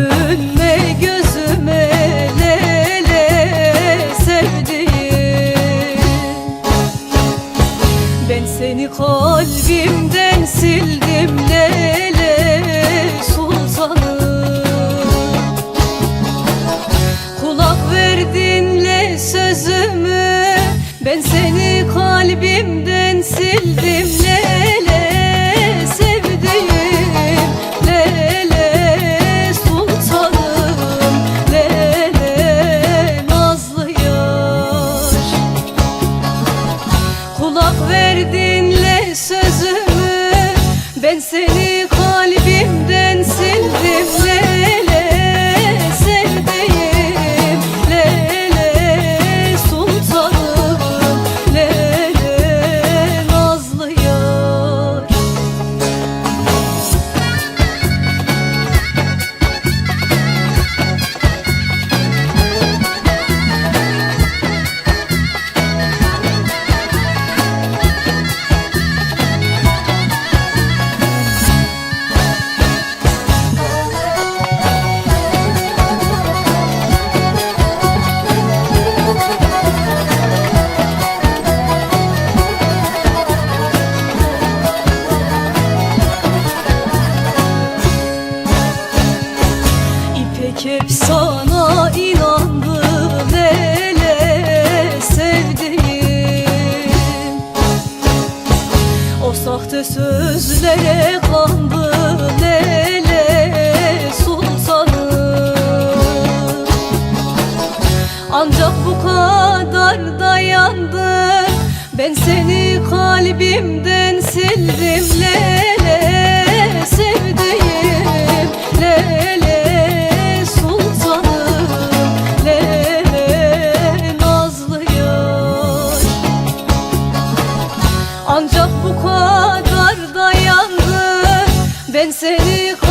Görünme gözüme lele sevdiğim. Ben seni kalbimden sildim lele sultanım. Kulak verdinle sözümü ben seni seni kalbimden hep sana inandı Lele sevdiğim. O sahte sözlere kandı Lele sultanım. Ancak bu kadar dayandı Ben seni kalbimden Ben